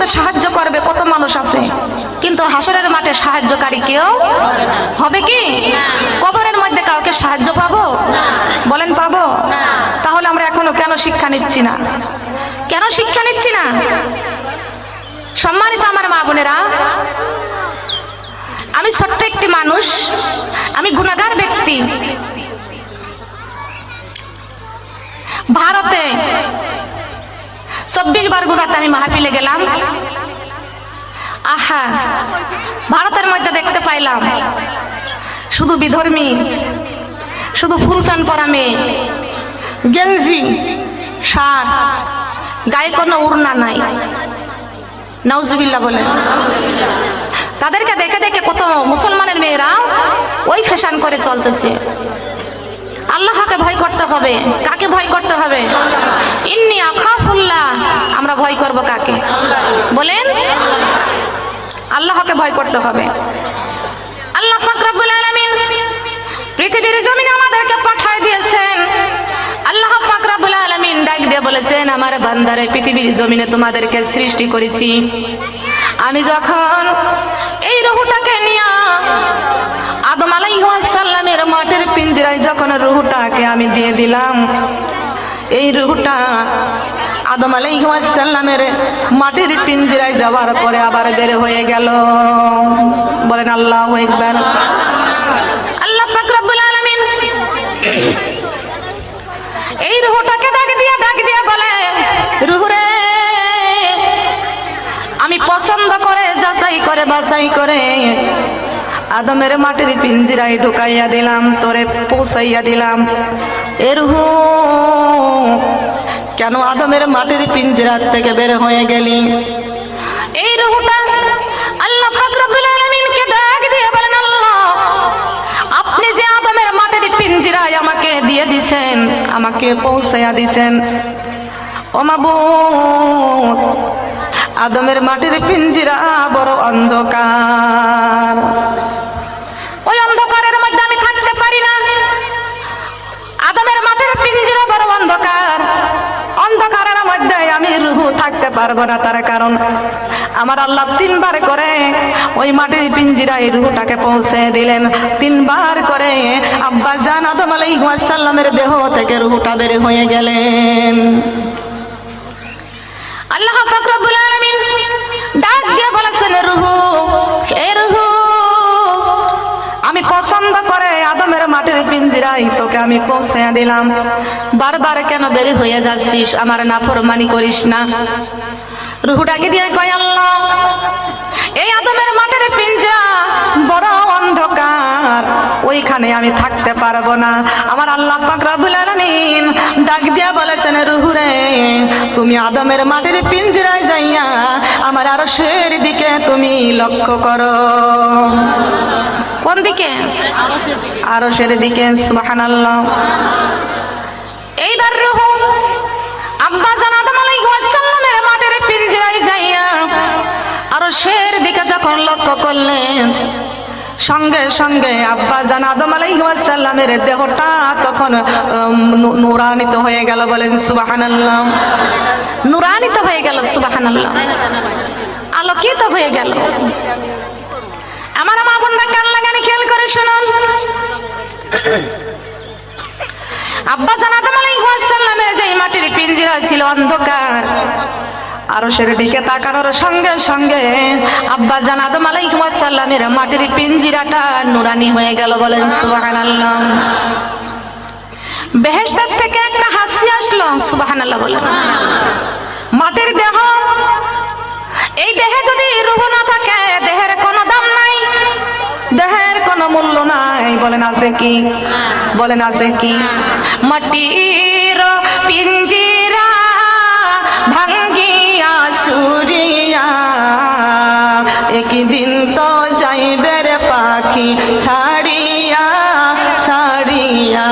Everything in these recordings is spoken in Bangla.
দুনিয়াতে সাহায্য করবে, কত মানুষ আছে? কিন্তু হাসরের মাঠে সাহায্যকারী কেউ হবে কি? কবরের মধ্যে কাউকে সাহায্য পাবো? বলেন, পাবো। তাহলে আমরা এখনও কেন শিক্ষা নিচ্ছি না? কেন শিক্ষা নিচ্ছি না? সম্মানিত আমার মা বোনেরা, আমি ছোট্ট একটি মানুষ, আমি গুণাগার ব্যক্তি। ভারতে চব্বিশ বার গুণাতে আমি মাহফিলে গেলাম। আহা, ভারতের মধ্যে দেখতে পাইলাম। শুধু বিধর্মী, শুধু ফুল প্যান্ট পরা মেয়ে, গেঞ্জি, শার্ট, গায়ে কোনো উড়না নাই। নাউজুবিল্লা বলে তাদেরকে দেখে দেখে কত মুসলমানের মেয়েরা ওই ফ্যাশন করে চলতেছে। আল্লাহকে ভয় করতে হবে। কাকে ভয় করতে হবে? ইন্নি আখাফুল্লাহ। আমরা ভয় করব কাকে? বলেন, আল্লাহকে ভয় করতে হবে। আল্লাহ পাক রব্বুল আলামিন পৃথিবীর জমিনে আমাদেরকে পাঠায় দিয়েছেন। আল্লাহ পাক রব্বুল আলামিন ডাক দিয়ে বলেছেন, আমার বান্দারে পৃথিবীর জমিনে তোমাদেরকে সৃষ্টি করেছি। আমি যখন এই রুহুটাকে নিয়ে আদম আলাইসাল্লামের মাটির পিঞ্জরায় যখন রুহুটাকে আমি দিয়ে দিলাম, এই রুহুটা আদম আলাইসাল্লামের মাটির পিঞ্জরায় যাওয়ার পরে আবার বের হয়ে গেল। বলেন, আল্লাহ একবার আল্লাহ পাক রব্বুল আলামিন এই রুহুটাকে ডাক দিয়া ডাক দিয়া বলে, রুহুরে পছন্দ করে, যাচাই করে, বাছাই করে। আদমের মাটির পিঞ্জিরায় ঢুকাইয়া দিলাম, তোরে পৌঁছাইয়া দিলাম। এর কেন আদমের মাটির পিঞ্জিরার থেকে বের হয়ে গেলি? এই রুহুটা আল্লাহ পাক রব্বুল আলামিনকে ডাক দিয়ে বলেন, আল্লাহ, আপনি যে আদমের মাটির পিঞ্জিরায় আমাকে দিয়ে দিছেন, আমাকে পৌঁছাইয়া দিছেন। ও মাবুদ আদমের মাটির পিঞ্জিরা বড় অন্ধকার। ওই অন্ধকারের মধ্যে আমি থাকতে পারি না। আদমের মাটির পিঞ্জিরা বড় অন্ধকার। অন্ধকারের মধ্যে আমি রুহু থাকতে পারব না তার কারণ আমার আল্লাহ তিনবার করে ওই মাটির পিঞ্জিরায় রুহুটাকে পৌঁছে দিলেন। তিনবার করে আব্বা জান আদম আলাইসাল্লামের দেহ থেকে রুহুটা বের হয়ে গেলেন। আল্লাহ রব্বুল ডাক দিয়ে আমি পছন্দ করে আদমের মাটির বারবার কেন হয়ে যাচ্ছিস? আমার করিস না। রুহু দিয়ে কয়, আল্লাহ, এই আদমের বড় অন্ধকার। ওইখানে আমি থাকতে পারব না। আমার আল্লাহ পাক রব্বুল আলামিন। ডাক দিয়া বলেছেন রুহুরে তুমি আদমের মাটির পিঞ্জরায় যাইয়া আমার আরও শের দিকে তুমি লক্ষ্য করো। কোন দিকে? আরও শের দিকে সুবহানাল্লাহ। এইবার রুহু আব্বা জান আদম আলাইহিস সালামের মাটির পিঞ্জরায় যাইয়া আরও শের দিকে যখন লক্ষ্য করলেন সঙ্গে সঙ্গে আব্বা জান আদম আলাইসাল্লামের দেহটা তখন নুরানিত হয়ে গেল বলেন সুবাহানাল্লাহ। নুরানিত হয়ে গেল সুবাহানাল্লাহ। আলোকিত হয়ে গেল। আমার মা বোনরা কান লাগানি খেয়াল করে শুনুন। আব্বা জান আদম আলাইসাল্লামের যে মাটির পিঞ্জিরা ছিল অন্ধকার। আরও সের দিকে তাকানোর সঙ্গে সঙ্গে আব্বা জান আদম আলাইসাল্লামের মাটির পিঞ্জিরাটা নুরানি হয়ে গেল বলেন, সুবহানাল্লাহ। বেহেশতের থেকে একটা হাসি আসলো, সুবহানাল্লাহ বলেন। মাটির দেহ, এই দেহে যদি রুহ না থাকে, দেহের কোনো দাম নাই, দেহের কোনো মূল্য নাই, বলেন আছে কি? বলেন আছে কি? মাটির পিঞ্জিরা ভাঙ্গিয়া সুরিয়া একদিন তো যাইবে রে পাখি ছাড়িয়া ছাড়িয়া।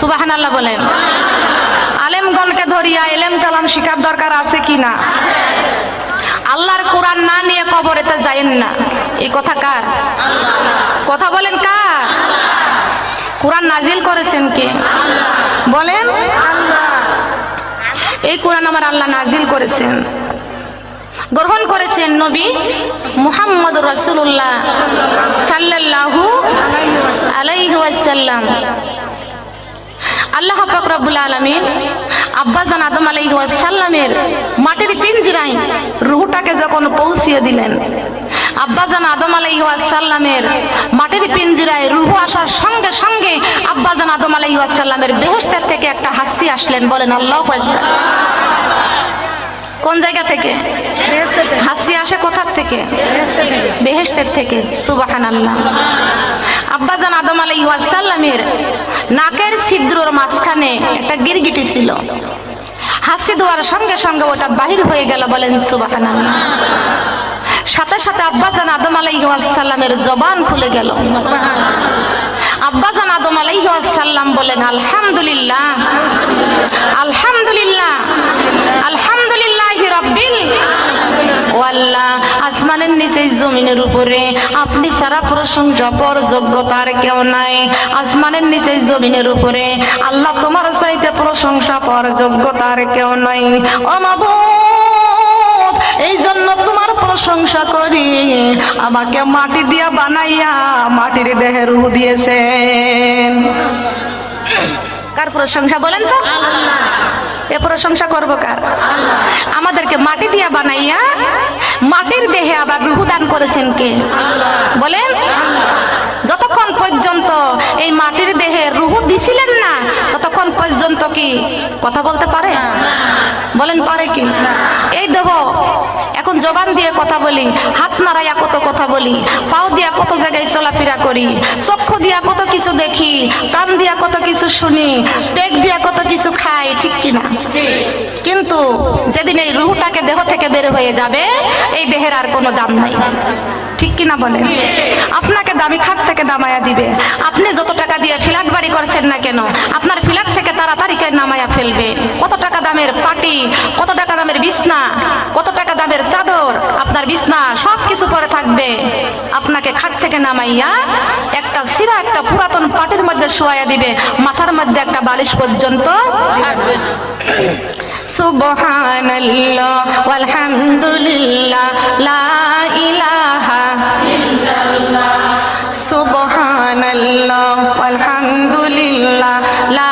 সুবাহান আল্লাহ বলেন। আলেমগণকে ধরিয়া এলেম কালাম শিকার দরকার আছে কি না? আল্লাহর কোরআন না নিয়ে কবরেতে যাইন না। এই কথা কার? কথা বলেন কার? কোরআন নাজিল করেছেন কে? বলেন। এই কোরআন আমার আল্লাহ নাজিল করেছেন। গ্রহণ করেছেন নবী মুহাম্মদ রসুল্লাহ সাল্লাল্লাহু আলাইহি ওয়াসাল্লাম। আল্লাহ পাক রব্বুল আলামিন আব্বাজান আদম আলাইহি ওয়াসাল্লামের মাটির পিঞ্জরায় রুহটাকে যখন পৌঁছিয়ে দিলেন আব্বাজান আদম আলাইহি ওয়াসাল্লামের মাটির পিঞ্জিরায় রুহ আসার সঙ্গে সঙ্গে আব্বাজান আদম আলাইহি ওয়াসাল্লামের বেহেশতের থেকে একটা হাসি আসলেন বলেন আল্লাহ কোন জায়গা থেকে? হাসি আসে কোথার থেকে? বেহেস্তের থেকে। সুবাহান আল্লাহ আব্বাজান আদম আলাই ওয়াসাল্লামের নাকের ছিদ্রর মাঝখানে একটা গিরগিটি ছিল। হাসি দেওয়ার সঙ্গে সঙ্গে ওটা বাহির হয়ে গেল বলেন সুবাহান সাথে সাথে আব্বাজান আদম আলাই ওয়াসাল্লামের জবান খুলে গেল। আব্বাজান আদম আলাই ওয়াসাল্লাম বলেন, আলহামদুলিল্লাহ আলহামদুলিল্লাহ আলহামদুলিল্লাহ রব্বিল ওয়াল্লাহ আসমানের নিচে জমিনের উপরে। আপনি সারা প্রশংসা পর যোগ্যতার কেউ নাই। আসমানের নিচে জমিনের উপরে। আল্লাহ তোমার চাইতে প্রশংসা পর যোগ্যতার কেউ নাই। ও মাবুদ এই জন্য তোমার প্রশংসা করি। আমাকে মাটি দিয়া বানাইয়া মাটির দেহে রূহ দিয়েছেন। কার প্রশংসা বলেন তো? এ প্রশংসা করব কার? আমাদেরকে মাটি দিয়া বানাইয়া, মাটির দেহে আবার রুহু দান করেছেন কে? বলেন, যতক্ষণ পর্যন্ত এই মাটির দেহে রুহু দিছিলেন না পর্যন্ত কি কথা বলতে পারে? বলেন পারে কি? এই দেহ এখন জবান দিয়ে কথা বলি, হাত নাড়াইয়া কত কথা বলি, পাও দিয়া কত জায়গায় চলাফেরা করি, চক্ষু দিয়া কত কিছু দেখি কান দিয়া কত কিছু শুনি, পেট দিয়া কত কিছু খাই, ঠিক কিনা? কিন্তু যেদিন এই রুহটাকে দেহ থেকে বের হয়ে যাবে, এই দেহের আর কোনো দাম নাই। ঠিক কিনা বলেন? আপনাকে দামি খাট থেকে নামায়া দিবে। আপনি যত টাকা দিয়ে ফ্ল্যাট বাড়ি করছেন না কেন, আপনার ফ্ল্যাট থেকে তাড়াতাড়ি কে নামায়া ফেলবে। কত টাকা দামের পাটি, কত টাকা দামের বিছনা, কত টাকা দামের চাদর, আপনার বিছনা সব কিছু পরে থাকবে। আপনাকে খাট থেকে নামাইয়া একটা সিরা একটা পুরাতন পাটির মধ্যে শোয়াইয়া দিবে। মাথার মধ্যে একটা বালিশ পর্যন্ত সুবহানাল্লাহ, ওয়ালহামদুলিল্লাহ, লা ইলাহা সুবহানাল্লাহ, ওয়ালহামদুলিল্লাহ, লা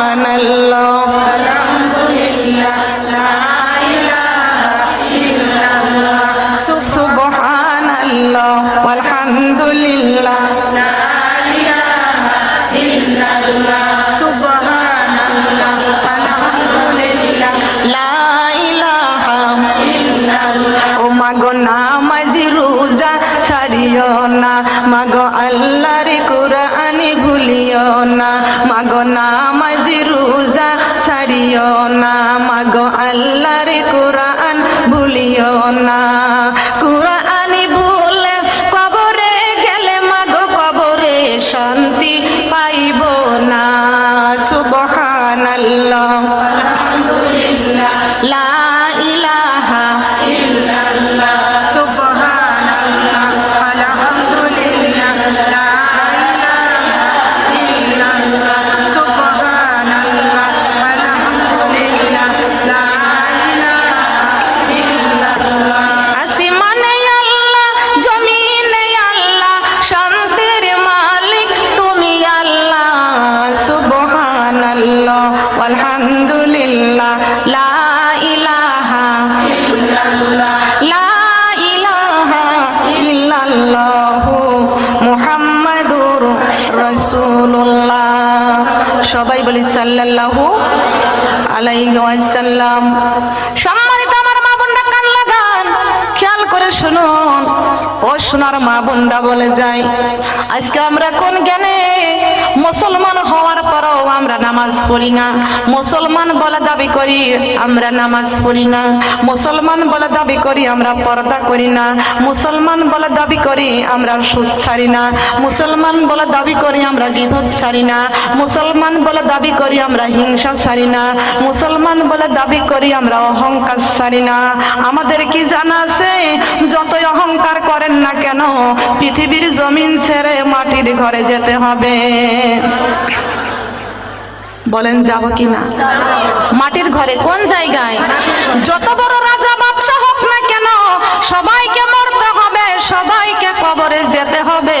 সুবহানাল্লাহ সবাই বলি সাল্লাল্লাহু আলাইহি করে শুনুন। ও সোনার মা বোনরা বলে যাই আজকে আমরা কোন জ্ঞানে মুসলমান হওয়ার পরও আমরা নামাজ পড়ি না। মুসলমান বলে দাবি করি, আমরা নামাজ পড়ি না। মুসলমান বলে দাবি করি, আমরা পর্দা করি না। মুসলমান বলে দাবি করি, আমরা সুদ ছাড়ি না। মুসলমান বলে দাবি করি, আমরা গিবত ছাড়ি না। মুসলমান বলে দাবি করি, আমরা হিংসা ছাড়ি না। মুসলমান বলে দাবি করি, আমরা অহংকার ছাড়ি না। আমাদের কি জানা আছে? যতই অহংকার করেন না কেন, পৃথিবীর জমিন ছেড়ে মাটির ঘরে যেতে হবে। বলেন, যাব কি না মাটির ঘরে কোন জায়গায়? যত বড় রাজা বাদশা হোক না কেন, সবাইকে মরতে হবে, সবাইকে কবরে যেতে হবে।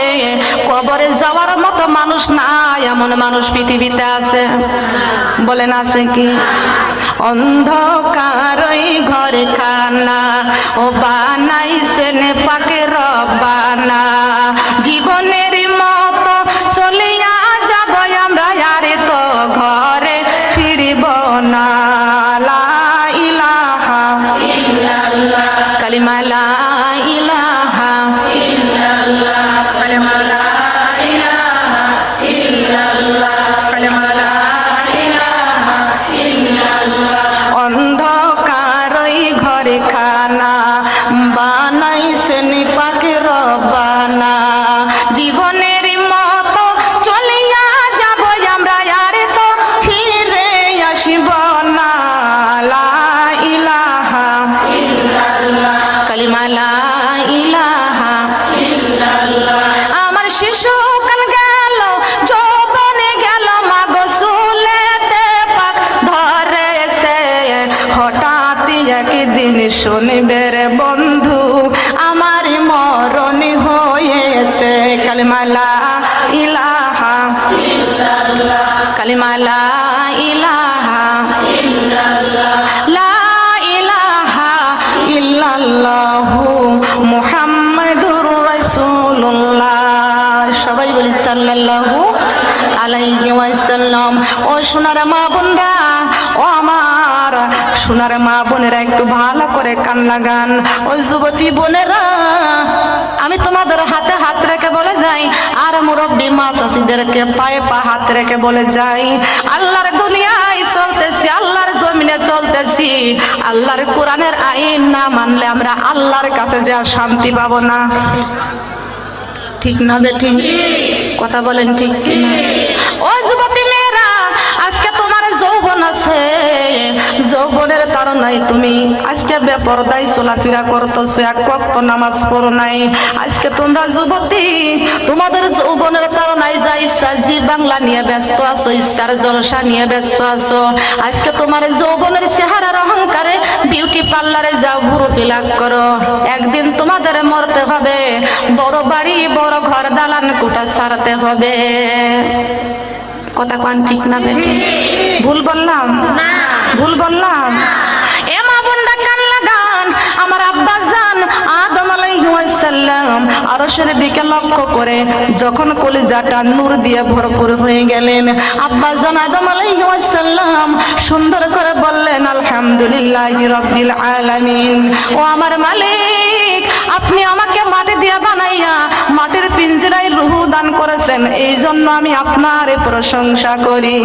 কবরে যাওয়ার মতো মানুষ না এমন মানুষ পৃথিবীতে আছে। বলেন, আছে কি? অন্ধকারই ঘর খানা ও বানাইছেন পাকে রবানা জীবনের মতো চলিয়া যাব আমরা, আর তো ঘরে ফিরিব না। লা হয়েছে কালিমালা ইলাহা কালিমালা ইলাহা লা ইলাহা ইল্লাল্লাহু মুহাম্মাদুর রাসূলুল্লাহ সবাই বলি সাল্লাল্লাহু আলাইহি ওয়াসাল্লাম। ও সোনার মা বোনরা, ও আমার সোনার মা বোনেরা একটু ভালো করে কান্না গান ও যুবতী বোনেরা তোমাদের হাতে হাত রেখে বলে যাই, আর মুরব্বী মা চাষিদেরকে পায়ে পা হাত রেখে বলে যাই। আল্লাহর দুনিয়ায় চলতেছি, আল্লাহর জমিনে চলতেছি। আল্লাহর কোরআনের আইন না মানলে আমরা আল্লাহর কাছে যে আর শান্তি পাবো না। ঠিক না বেঠিক কথা বলেন ঠিক? ও যুবতী মেয়েরা, আজকে তোমার যৌবন আছে। যৌবনের তারনাই তুমি। আজকে বেপরদাই চলাফেরা করতেছো এক ওয়াক্ত নামাজ পড়ো নাই। আজকে তোমরা যুবতী, তোমাদের যৌবনের তারনাই যা ইচ্ছা, জি বাংলা নিয়ে ব্যস্ত আছো ইস্তার জলসা নিয়ে ব্যস্ত আছো। আজকে তোমার যৌবনের চেহারার অহংকারে বিউটি পার্লারে যাও ঘুরো ফিলাক করো। একদিন তোমাদের মরতে হবে, বড় বাড়ি, বড় ঘর দালান কোটা সারতে হবে। কথা কোন ঠিক না বেটি? ভুল বললাম? ভুল বললাম? এ মা বোনরা কান লাগান আমার আব্বা জান আদম আলাইহিসসালাম আরশের দিকে লক্ষ্য করে যখন কলিজাটা নূর দিয়ে ভরপুর হয়ে গেলেন, আব্বা জান আদম আলাইহিসসালাম সুন্দর করে বললেন, আলহামদুলিল্লাহি রাব্বিল আলামিন। ও আমার মালিক, আপনি আমাকে মাটি দিয়ে বানাইয়া মাটির পিঞ্জরায় রুহু দান করেছেন এই জন্য আমি আপনার প্রশংসা করি।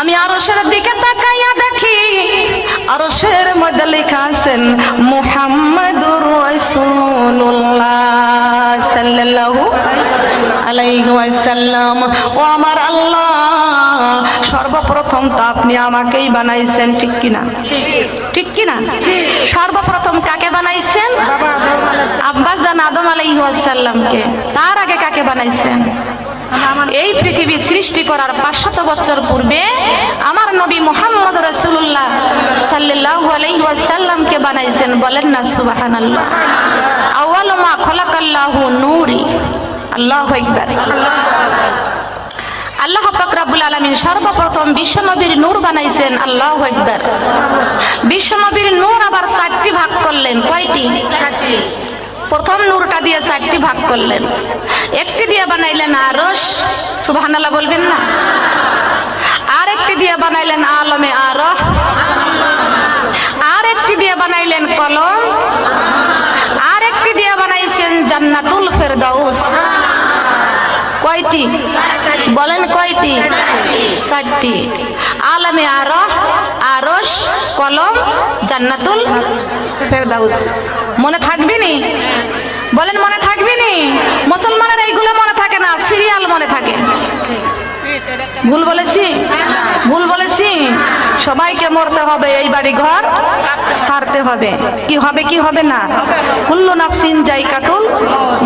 আমি আরশের দিকে তাকাইয়া দেখি আরশের মধ্যে লেখা আছেন মুহাম্মাদুর রাসূলুল্লাহ সাল্লাল্লাহু আলাইহি ওয়াসাল্লাম। ও আমার আল্লাহ সর্বপ্রথম তো আপনি আমাকেই বানাইছেন ঠিক কিনা? ঠিক কিনা? সর্বপ্রথম কাকে বানাইছেন? আব্বাস জান আদম আলাইহি ওয়াসাল্লামকে। তার আগে কাকে বানাইছেন? এই পৃথিবী সৃষ্টি করার পাঁচশত বছর পূর্বে আমার নবী মোহাম্মদ রসুল্লাহ সাল্লাহ আলাইসাল্লামকে বানাইছেন। বলেন না সুবাহান আল্লাহ আউয়াল মা খলাকাল্লাহু নূরি। আল্লাহ একবার আল্লাহ পাক রাব্বুল আলামিন সর্বপ্রথম বিশ্বনবীর নূর বানাইছেন। আল্লাহ একবার বিশ্বনবীর নূর আবার চারটি ভাগ করলেন। কয়টি? প্রথম নূরটা দিয়ে চারটি ভাগ করলেন। একটি দিয়ে বানাইলেন আরস সুবহানাল্লাহ বলবেন না? আর একটি দিয়ে বানাইলেন আলমে আরহ আর একটি দিয়ে বানাইলেন কলম আর একটি দিয়ে বানাইছেন জান্নাতুল ফেরদাউস। কয়টি? বলেন কয়টি? চারটি। আলমে আরহ আরস কলম, জান্নাতুল ফেরদাউস। মনে থাকবে নি? বলেন মনে থাকবে নি? মুসলমানের এইগুলো মনে থাকে না, সিরিয়াল মনে থাকে। ভুল বলেছি? ভুল বলেছি? সবাইকে মরতে হবে, এই বাড়ি ঘর সারতে হবে। কি হবে কি হবে না? কুল্লু নাফসিন জাইকাতুল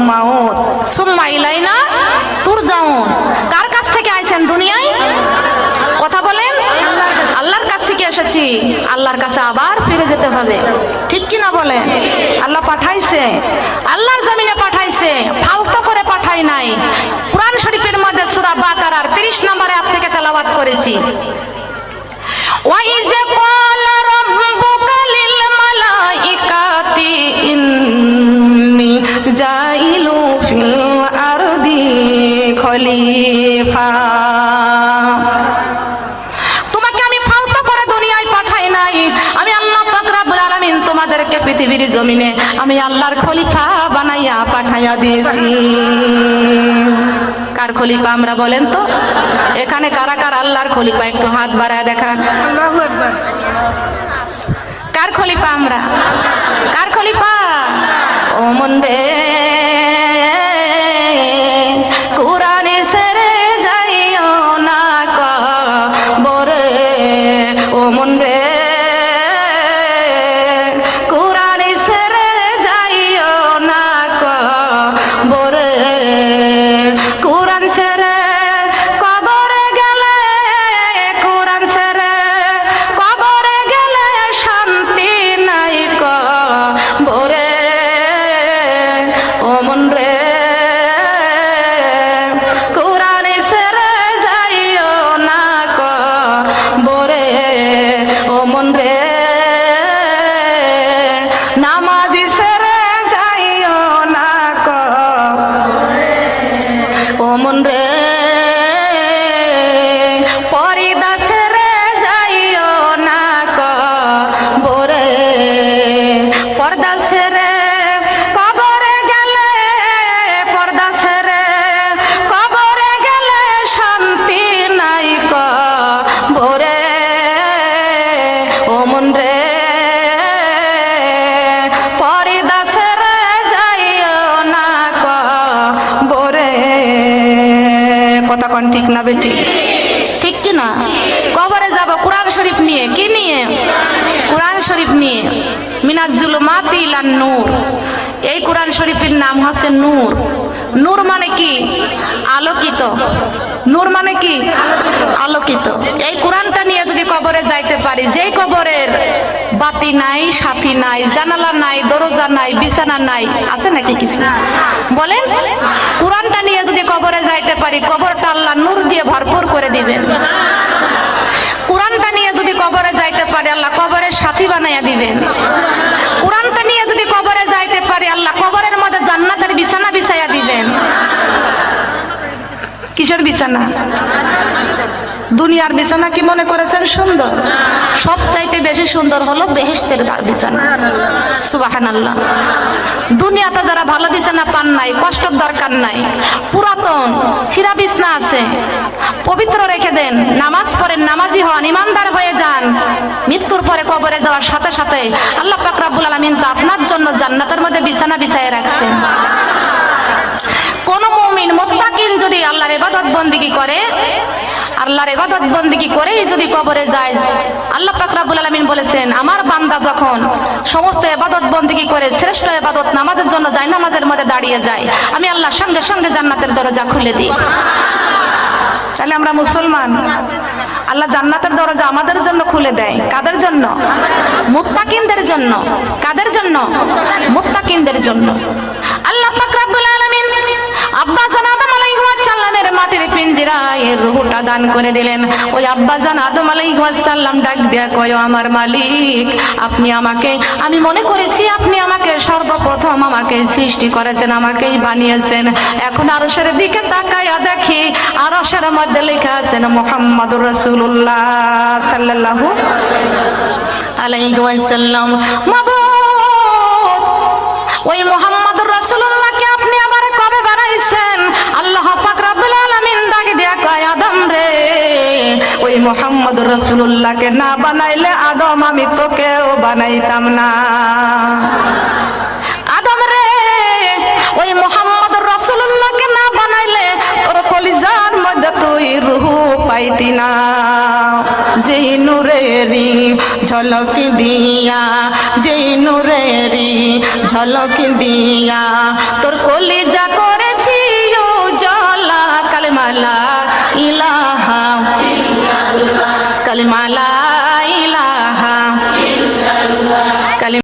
মাউত। সুম্মা ইলাইনা তুরজাউন কার কাছ থেকে আইছেন দুনিয়ায়? কথা বলেন। আল্লাহর কাছ থেকে এসেছি। আল্লাহর কাছে আবার ফিরে যেতে হবে। ঠিক কি না বলেন? আল্লাহ পাঠাইছে। আল্লাহর জমিনে পাঠাইছে। ফালতো করে পাঠাই নাই। কোরআন শরীফের মধ্যে সূরা বাকারার তিরিশ নম্বরে আপ থেকে তেলাওয়াত করেছি। ওয়াইজা ক্বালা রাব্বুকা লিল মালাইকাতি ইন্নী খলিফা। তোমাকে আমি ফালতু করে দুনিয়ায় পাঠাই নাই। আমি আল্লাহ পাক রব্বুল আলামিন তোমাদেরকে পৃথিবীর জমিনে আমি আল্লাহর খলিফা বানাইয়া পাঠাইয়া দিয়েছি। কার খলিফা আমরা বলেন তো? এখানে কারা কার আল্লাহর খলিফা? একটু হাত বাড়ায় দেখান। কার খলিফা আমরা? কার খলিফা? ও মন রে বেটি ঠিক কি না? কবরে যাব, কোরআন শরীফ নিয়ে। কি নিয়ে? কোরআন শরীফ নিয়ে। মিনাজুল মাতিলান নূর। এই কোরআন শরীফের নাম হচ্ছে নূর। নূর মানে কি? আলোকিত। নূর মানে কি? আলোকিত। এই কোরআনটা নিয়ে যদি কবরে যাইতে পারি, যেই কবরের বাতি নাই, সাথী নাই, জানালা নাই, দরজা নাই, বিছানা নাই, আছে নাকি কিছু? বলেন। কোরআনটা নিয়ে যদি কবরে যাইতে পারি, কবরটা আল্লাহ নূর দিয়ে ভরপুর করে দিবেন। কোরআনটা নিয়ে যদি কবরে যাইতে পারি, আল্লাহ কবরের সাথী বানাইয়া দিবেন। কোরআনটা নিয়ে যদি কবরে যাইতে পারি, আল্লাহ কবরের মধ্যে জান্নাতের বিছানা বিছাইয়া দিবেন। কিসের বিছানা? দুনিয়ার বিছানা কি মনে করেছেন সুন্দর? সবচাইতে বেশি সুন্দর হলো বেহেশতের বিছানা। সুবাহান আল্লাহ দুনিয়াতে যারা ভালো বিছানা পান নাই, কষ্টের দরকার নাই, পুরাতন, সিরা বিছনা আছে, পবিত্র রেখে দেন, নামাজ পড়েন, নামাজি হন, ইমানদার হয়ে যান, মৃত্যুর পরে কবরে যাওয়ার সাথে সাথে আল্লাহ পাক রাব্বুল আলামিন তো আপনার জন্য জান্নাতের মধ্যে বিছানা বিছায় রাখছেন। মুমিন মুত্তাকিন যদি আল্লাহর ইবাদত বন্দিগি করে, আল্লাহর ইবাদত বন্দিগি করেই যদি কবরে যায়, আল্লাহ পাক রব্বুল আলামিন বলেছেন, আমার বান্দা যখন সমস্ত ইবাদত বন্দিগি করে, শ্রেষ্ঠ ইবাদত নামাজের জন্য যায়, নামাজের মধ্যে দাঁড়িয়ে যায়, আমি আল্লাহর সঙ্গে সঙ্গে জান্নাতের দরজা খুলে দিই। তাহলে আমরা মুসলমান, আল্লাহ জান্নাতের দরজা আমাদের জন্য খুলে দেয়, কাদের জন্য? মুত্তাকিনদের জন্য। কাদের জন্য? মুত্তাকিনদের জন্য। আল্লাহ মাটির পিঞ্জিরায় রূহটা দান করে দিলেন। ওই আব্বা জান আদম আলাইহিস সালাম ডাক দিয়া কয়, আমার মালিক, আপনি আমাকে, আমি মনে করেছি আপনি আমাকে সর্বপ্রথম আমাকে সৃষ্টি করেছেন, আমাকেই বানিয়েছেন। এখন আরশের দিকে তাকাইয়া দেখি, আরশের মধ্যে লেখা আছেন মুহাম্মাদুর রাসূলুল্লাহ সাল্লাল্লাহু আলাইহি ওয়াসাল্লাম। ওই মোহাম্মদুর রাসূলুল্লাহকে ওই মোহাম্মদুর রাসূলুল্লাহকে না বানাইলে আদম, আমি তোকেও বানাইতাম না। আদম রে, ওই মোহাম্মদুর রাসূলুল্লাহকে না বানাইলে তোর কলিজার মধ্যে তুই রুহু পাইতি না। যেই নূরেরি ঝলক দিয়া, যেই নূরেরি ঝলক দিয়া তোর কলিজা